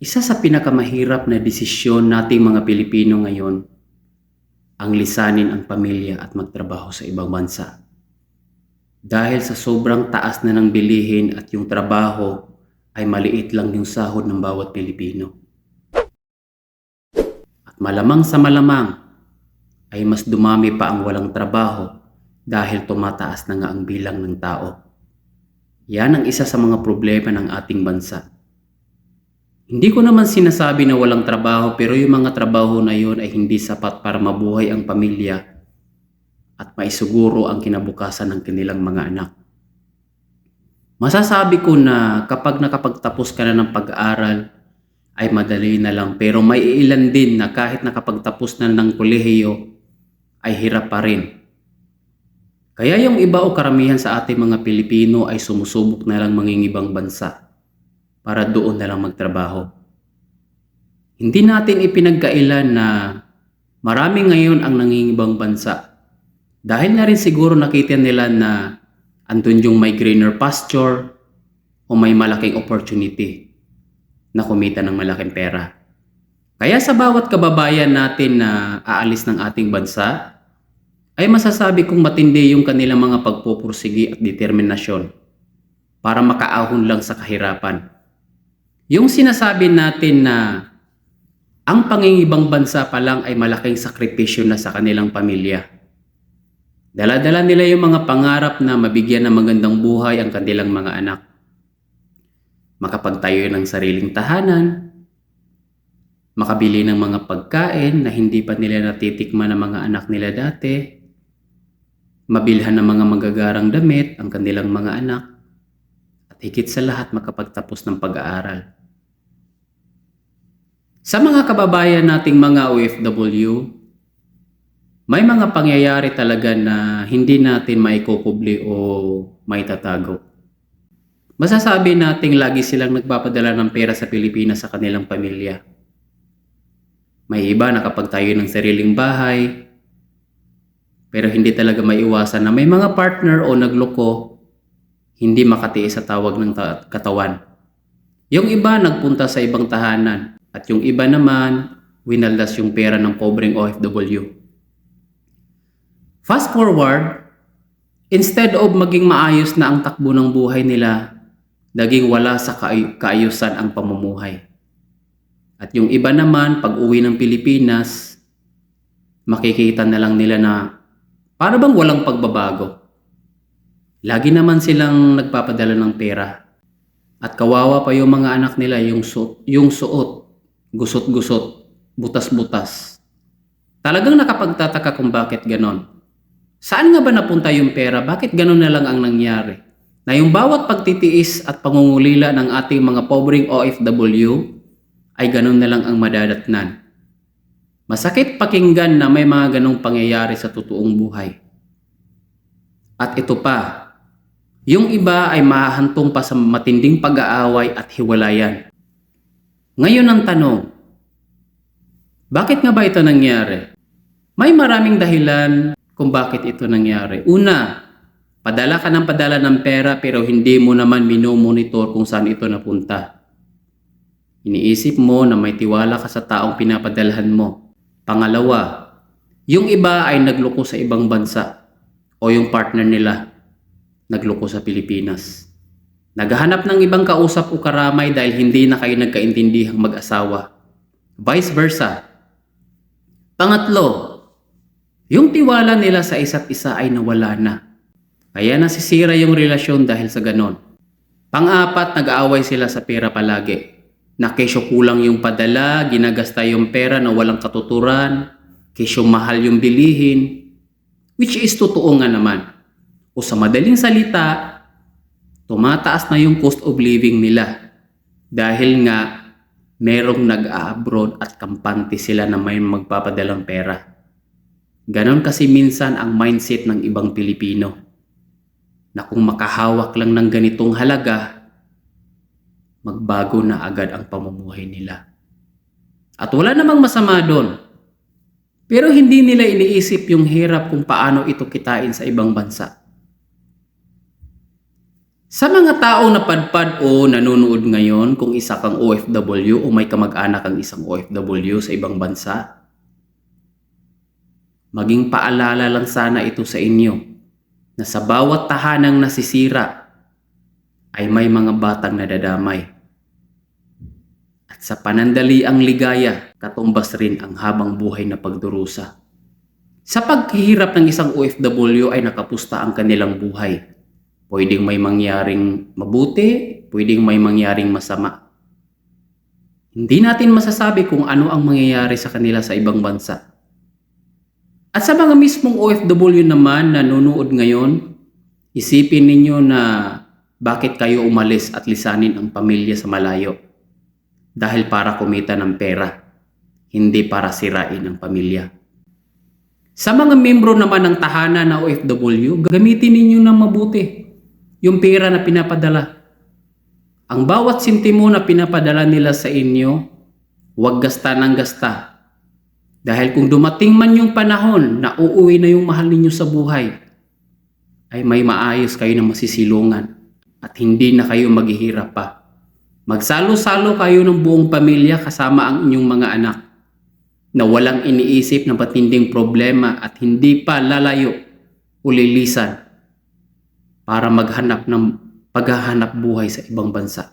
Isa sa pinakamahirap na desisyon nating mga Pilipino ngayon ang lisanin ang pamilya at magtrabaho sa ibang bansa. Dahil sa sobrang taas na ng bilihin at yung trabaho ay maliit lang yung sahod ng bawat Pilipino. At malamang sa malamang ay mas dumami pa ang walang trabaho dahil tumataas na nga ang bilang ng tao. Yan ang isa sa mga problema ng ating bansa. Hindi ko naman sinasabi na walang trabaho pero yung mga trabaho na yun ay hindi sapat para mabuhay ang pamilya at maisuguro ang kinabukasan ng kanilang mga anak. Masasabi ko na kapag nakapagtapos ka na ng pag-aaral ay madali na lang pero may ilan din na kahit nakapagtapos na ng kolehiyo ay hirap pa rin. Kaya yung iba o karamihan sa ating mga Pilipino ay sumusubok na lang mangingibang bansa para doon na lang magtrabaho. Hindi natin ipinagkailan na marami ngayon ang nangingibang bansa. Dahil na rin siguro nakita nila na andun yung may greener pasture o may malaking opportunity na kumita ng malaking pera. Kaya sa bawat kababayan natin na aalis ng ating bansa, ay masasabi kong matindi yung kanilang mga pagpupursigi at determinasyon para makaahon lang sa kahirapan. Yung sinasabi natin na ang pangingibang bansa pa lang ay malaking sakripisyo na sa kanilang pamilya. Dala-dala nila yung mga pangarap na mabigyan ng magandang buhay ang kanilang mga anak. Makapagtayo ng sariling tahanan, makabili ng mga pagkain na hindi pa nila natitikman ng mga anak nila dati, mabilhan ng mga magagarang damit ang kanilang mga anak, at higit sa lahat makapagtapos ng pag-aaral. Sa mga kababayan nating mga OFW, may mga pangyayari talaga na hindi natin maikukubli o maitatago. Masasabi nating lagi silang nagpapadala ng pera sa Pilipinas sa kanilang pamilya. May iba nakapagtayo ng sariling bahay, pero hindi talaga maiwasan na may mga partner o nagloko, hindi makatiis sa tawag ng ta- katawan. Yung iba nagpunta sa ibang tahanan, at yung iba naman, winaldas yung pera ng pobreng OFW. Fast forward, instead of maging maayos na ang takbo ng buhay nila, naging wala sa kaay- kaayusan ang pamumuhay. At yung iba naman, pag uwi ng Pilipinas, makikita na lang nila na para bang walang pagbabago. Lagi naman silang nagpapadala ng pera. At kawawa pa yung mga anak nila yung, su- yung suot gusot-gusot, butas-butas. Talagang nakapagtataka kung bakit ganon. Saan nga ba napunta yung pera? Bakit ganon na lang ang nangyari? Na yung bawat pagtitiis at pangungulila ng ating mga pobreng OFW ay ganon na lang ang madadatnan. Masakit pakinggan na may mga ganong pangyayari sa totoong buhay. At ito pa, yung iba ay mahahantong pa sa matinding pag-aaway at hiwalayan. Ngayon ang tanong, bakit nga ba ito nangyari? May maraming dahilan kung bakit ito nangyari. Una, padala ka ng padala ng pera pero hindi mo naman minomonitor kung saan ito napunta. Iniisip mo na may tiwala ka sa taong pinapadalhan mo. Pangalawa, yung iba ay nagloko sa ibang bansa o yung partner nila nagloko sa Pilipinas. Naghahanap ng ibang kausap o karamay dahil hindi na kayo nagkaintindihang mag-asawa. Vice versa. Pangatlo, yung tiwala nila sa isa't isa ay nawala na. Kaya nasisira yung relasyon dahil sa ganon. Pang-apat, nag-aaway sila sa pera palagi. Na kesyo kulang yung padala, ginagasta yung pera na walang katuturan, kesyo mahal yung bilihin, which is totoo nga naman. O sa madaling salita, tumataas na yung cost of living nila dahil nga merong nag-abroad at kampante sila na may magpapadalang pera. Ganon kasi minsan ang mindset ng ibang Pilipino na kung makahawak lang ng ganitong halaga, magbago na agad ang pamumuhay nila. At wala namang masama doon. Pero hindi nila iniisip yung hirap kung paano ito kitain sa ibang bansa. Sa mga taong napadpad o nanonood ngayon kung isa kang OFW o may kamag-anak ang isang OFW sa ibang bansa, maging paalala lang sana ito sa inyo na sa bawat tahanang nasisira ay may mga batang nadadamay. At sa panandali ang ligaya, katumbas rin ang habang buhay na pagdurusa. Sa paghihirap ng isang OFW ay nakapusta ang kanilang buhay. Pwedeng may mangyaring mabuti, pwedeng may mangyaring masama. Hindi natin masasabi kung ano ang mangyayari sa kanila sa ibang bansa. At sa mga mismong OFW naman na nanonood ngayon, isipin ninyo na bakit kayo umalis at lisanin ang pamilya sa malayo. Dahil para kumita ng pera, hindi para sirain ang pamilya. Sa mga membro naman ng tahanan na OFW, gamitin ninyo ng mabuti yung pera na pinapadala. Ang bawat sintimo na pinapadala nila sa inyo, huwag gasta ng gasta. Dahil kung dumating man yung panahon na uuwi na yung mahal ninyo sa buhay, ay may maayos kayo na masisilungan at hindi na kayo maghihirap pa. Magsalo-salo kayo ng buong pamilya kasama ang inyong mga anak na walang iniisip na patinding problema at hindi pa lalayo o lilisan para maghanap ng paghahanap buhay sa ibang bansa.